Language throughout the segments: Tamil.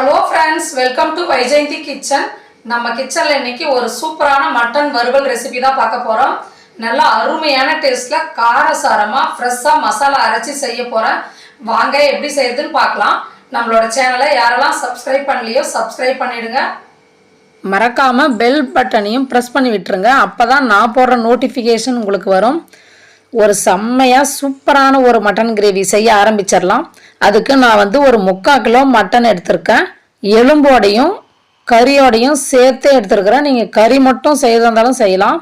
Hello friends welcome to Vyjayanthi kitchen நம்ம கிச்சனில் இன்னைக்கு ஒரு சூப்பரான மட்டன் வறுவல் ரெசிபி தான் பார்க்க போகிறோம் நல்லா அருமையான டேஸ்ட்டில் காரசாரமாக ஃப்ரெஷ்ஷாக மசாலா அரைச்சி செய்ய போகிறேன் வாங்க எப்படி செய்யறதுன்னு பார்க்கலாம். நம்மளோட சேனலை யாரெல்லாம் சப்ஸ்கிரைப் பண்ணலையோ சப்ஸ்கிரைப் பண்ணிடுங்க. மறக்காமல் பெல் பட்டனையும் ப்ரெஸ் பண்ணி விட்டுருங்க. அப்போ தான் நான் போடுற நோட்டிஃபிகேஷன் உங்களுக்கு வரும். ஒரு செம்மையாக சூப்பரான ஒரு மட்டன் கிரேவி செய்ய ஆரம்பிச்சிடலாம். அதுக்கு நான் வந்து ஒரு முக்கால் கிலோ மட்டன் எடுத்திருக்கேன். எலும்போடையும் கறியோடையும் சேர்த்து எடுத்துருக்குறேன். நீங்கள் கறி மட்டும் செய்திருந்தாலும் இருந்தாலும் செய்யலாம்.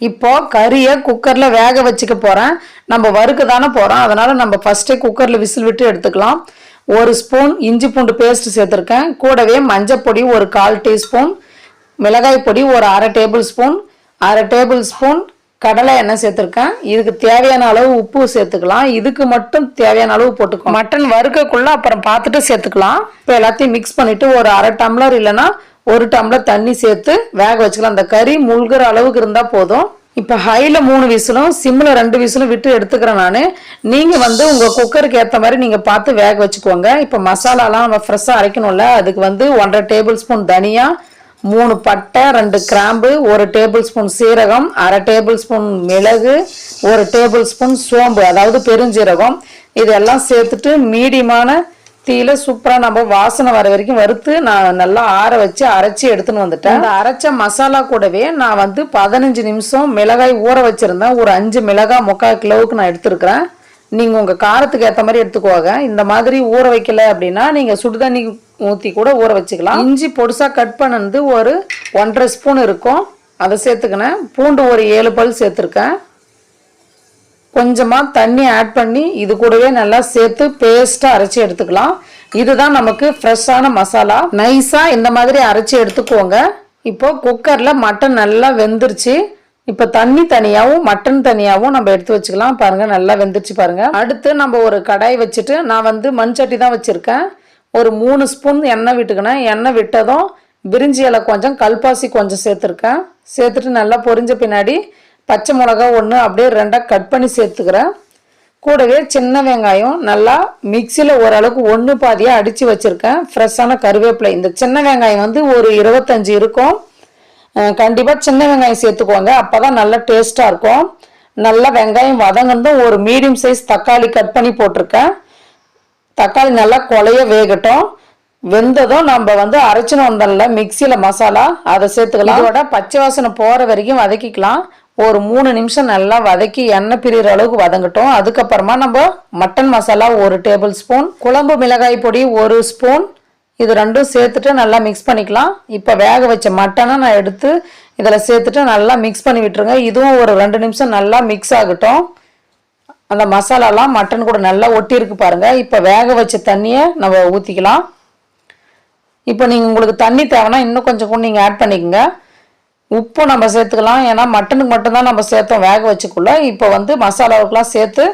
இப்போ கறியை குக்கரில் வேக வச்சுக்க போகிறேன் நம்ம வறுக்க தானே போகிறோம் அதனால் நம்ம ஃபஸ்ட்டே குக்கரில் விசில் விட்டு எடுத்துக்கலாம். ஒரு ஸ்பூன் இஞ்சி பூண்டு பேஸ்ட் சேர்த்துருக்கேன். கூடவே மஞ்சப்பொடி ஒரு கால் டீஸ்பூன் மிளகாய் பொடி ஒரு அரை டேபிள் ஸ்பூன் அரை டேபிள் ஸ்பூன் கடலை எண்ணெய் சேர்த்துருக்கேன். இதுக்கு தேவையான அளவு உப்பு சேர்த்துக்கலாம். இதுக்கு மட்டும் தேவையான அளவு போட்டுக்கோ மட்டன் வறுக்கக்குள்ள அப்புறம் பார்த்துட்டு சேர்த்துக்கலாம். இப்போ எல்லாத்தையும் மிக்ஸ் பண்ணிட்டு ஒரு அரை டம்ளர் இல்லைன்னா ஒரு டம்ளர் தண்ணி சேர்த்து வேக வச்சுக்கலாம். அந்த கறி முழுகிற அளவுக்கு இருந்தால் போதும். இப்போ ஹையில் மூணு விசிலும் சிம்மில் ரெண்டு விசிலும் விட்டு எடுத்துக்கிறேன் நான். நீங்கள் வந்து உங்கள் குக்கருக்கு ஏற்ற மாதிரி நீங்கள் பார்த்து வேக வச்சுக்கோங்க. இப்போ மசாலாலாம் நம்ம ஃப்ரெஷ்ஷாக அரைக்கணும்ல. அதுக்கு வந்து ஒன்றரை டேபிள் ஸ்பூன் தனியா மூணு பட்டை ரெண்டு கிராம்பு ஒரு டேபிள் ஸ்பூன் சீரகம் அரை டேபிள் ஸ்பூன் மிளகு ஒரு டேபிள் ஸ்பூன் சோம்பு அதாவது பெருஞ்சீரகம். இதெல்லாம் சேர்த்துட்டு மீடியமான தீயில சூப்பராக நம்ம வாசனை வர வரைக்கும் வறுத்து நான் நல்லா ஆற வச்சு அரைச்சி எடுத்துன்னு வந்துட்டேன். அந்த அரைச்ச மசாலா கூடவே நான் வந்து பதினஞ்சு நிமிஷம் மிளகாய் ஊற வச்சிருந்தேன். ஒரு அஞ்சு மிளகாய் முக்கால் கிலோவுக்கு நான் எடுத்துருக்கிறேன். நீங்கள் உங்கள் காரத்துக்கு ஏற்ற மாதிரி எடுத்துக்கோங்க. இந்த மாதிரி ஊற வைக்கல அப்படின்னா நீங்கள் சுடுதண்ணி ஊற்றி கூட ஊற வச்சுக்கலாம். இஞ்சி பொடுசாக கட் பண்ணது ஒரு ஒன்றரை ஸ்பூன் இருக்கும். அதை சேர்த்துக்கினேன். பூண்டு ஒரு ஏழு பல் சேர்த்துருக்கேன். கொஞ்சமாக தண்ணி ஆட் பண்ணி இது கூடவே நல்லா சேர்த்து பேஸ்ட்டாக அரைச்சி எடுத்துக்கலாம். இதுதான் நமக்கு ஃப்ரெஷ்ஷான மசாலா. நைஸாக இந்த மாதிரி அரைச்சி எடுத்துக்கோங்க. இப்போ குக்கரில் மட்டன் நல்லா வெந்துருச்சு. இப்போ தண்ணி தனியாகவும் மட்டன் தனியாகவும் நம்ம எடுத்து வச்சுக்கலாம். பாருங்கள் நல்லா வெந்துருச்சு பாருங்கள் அடுத்து நம்ம ஒரு கடாய் வச்சுட்டு நான் வந்து மண் சட்டி தான் வச்சுருக்கேன். ஒரு மூணு ஸ்பூன் எண்ணெய் விட்டுக்கினேன் எண்ணெய் விட்டதும் பிரிஞ்சி இலை கொஞ்சம் கல்பாசி கொஞ்சம் சேர்த்துருக்கேன். சேர்த்துட்டு நல்லா பொரிஞ்ச பின்னாடி பச்சை மிளகா ஒன்று அப்படியே ரெண்டாக கட் பண்ணி சேர்த்துக்கிறேன். கூடவே சின்ன வெங்காயம் நல்லா மிக்சியில் ஓரளவுக்கு ஒன்று பாதியாக அடித்து வச்சுருக்கேன். ஃப்ரெஷ்ஷான கருவேப்பிலை. இந்த சின்ன வெங்காயம் வந்து ஒரு இருபத்தஞ்சி இருக்கும். கண்டிப்பாக சின்ன வெங்காயம் சேர்த்துக்கோங்க. அப்போ தான் நல்லா டேஸ்ட்டாக இருக்கும். நல்லா வெங்காயம் வதங்கந்தும் ஒரு மீடியம் சைஸ் தக்காளி கட் பண்ணி போட்டிருக்கேன். தக்காளி நல்லா கொலைய வேகட்டும். வெந்ததும் நம்ம வந்து அரைச்சின்னு வந்தோம்ல மிக்சியில் மசாலா அதை சேர்த்துக்கலாம். இதோட பச்சை வாசனை போகிற வரைக்கும் வதக்கிக்கலாம். ஒரு மூணு நிமிஷம் நல்லா வதக்கி எண்ணெய் பிரிகிற அளவுக்கு வதங்கட்டும். அதுக்கப்புறமா நம்ம மட்டன் மசாலா ஒரு டேபிள் ஸ்பூன் குழம்பு மிளகாய் பொடி ஒரு ஸ்பூன். இது ரெண்டும் சேர்த்துட்டு நல்லா மிக்ஸ் பண்ணிக்கலாம். இப்போ வேக வச்ச மட்டனை நான் எடுத்து இதில் சேர்த்துட்டு நல்லா மிக்ஸ் பண்ணி விட்டுருங்க. இதுவும் ஒரு ரெண்டு நிமிஷம் நல்லா மிக்ஸ் ஆகட்டும். அந்த மசாலாலாம் மட்டன் கூட நல்லா ஒட்டியிருக்கு பாருங்கள் இப்போ வேக வச்ச தண்ணியை நம்ம ஊற்றிக்கலாம் இப்போ நீங்கள் உங்களுக்கு தண்ணி தேவைன்னா இன்னும் கொஞ்சம் கூட நீங்கள் ஆட் பண்ணிக்கோங்க. உப்பு நம்ம சேர்த்துக்கலாம். ஏன்னா மட்டனுக்கு மட்டும்தான் நம்ம சேர்த்தோம் வேக வச்சுக்குள்ள இப்போ வந்து மசாலாவுக்கெலாம் சேர்த்து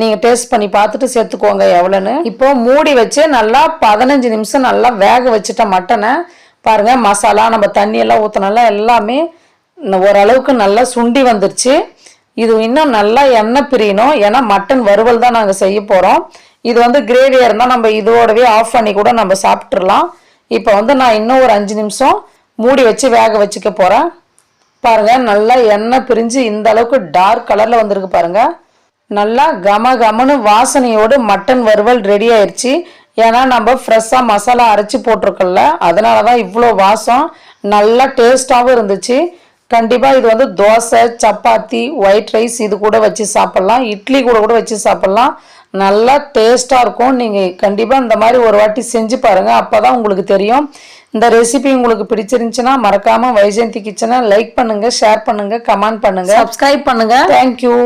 நீங்கள் டேஸ்ட் பண்ணி பார்த்துட்டு சேர்த்துக்கோங்க எவ்வளோன்னு இப்போ மூடி வச்சு நல்லா பதினஞ்சு நிமிஷம் நல்லா வேக வச்சுட்ட மட்டனை பாருங்கள் மசாலா நம்ம தண்ணியெல்லாம் ஊற்றினால எல்லாமே ஓரளவுக்கு நல்லா சுண்டி வந்துருச்சு. இது இன்னும் நல்லா எண்ணெய் பிரியணும். ஏன்னா மட்டன் வறுவல் தான் நாங்கள் செய்ய போகிறோம் இது வந்து கிரேவியாக இருந்தால் நம்ம இதோடவே ஆஃப் பண்ணி கூட நம்ம சாப்பிட்றலாம் இப்போ வந்து நான் இன்னும் ஒரு அஞ்சு நிமிஷம் மூடி வச்சு வேக வச்சுக்க போகிறேன் பாருங்கள் நல்லா எண்ணெய் பிரிஞ்சு இந்த அளவுக்கு டார்க் கலரில் வந்திருக்கு பாருங்கள் நல்லா கம கமனு வாசனையோடு மட்டன் வறுவல் ரெடி ஆயிடுச்சு ஏன்னா நம்ம ஃப்ரெஷ்ஷாக மசாலா அரைச்சி போட்டிருக்கோம்ல அதனால தான் இவ்வளோ வாசம். நல்லா டேஸ்ட்டாகவும் இருந்துச்சு. கண்டிப்பாக இது வந்து தோசை சப்பாத்தி ஒயிட் ரைஸ் இது கூட வச்சு சாப்பிட்லாம். இட்லி கூட கூட வச்சு சாப்பிட்லாம். நல்லா டேஸ்ட்டாக இருக்கும். நீங்கள் கண்டிப்பாக இந்த மாதிரி ஒரு வாட்டி செஞ்சு பாருங்கள் அப்போ தான் உங்களுக்கு தெரியும். இந்த ரெசிபி உங்களுக்கு பிடிச்சிருந்துச்சுன்னா மறக்காமல் வைஜெயந்தி கிச்சனை லைக் பண்ணுங்கள் ஷேர் பண்ணுங்கள் கமெண்ட் பண்ணுங்கள் சப்ஸ்கிரைப் பண்ணுங்கள் தேங்க்யூ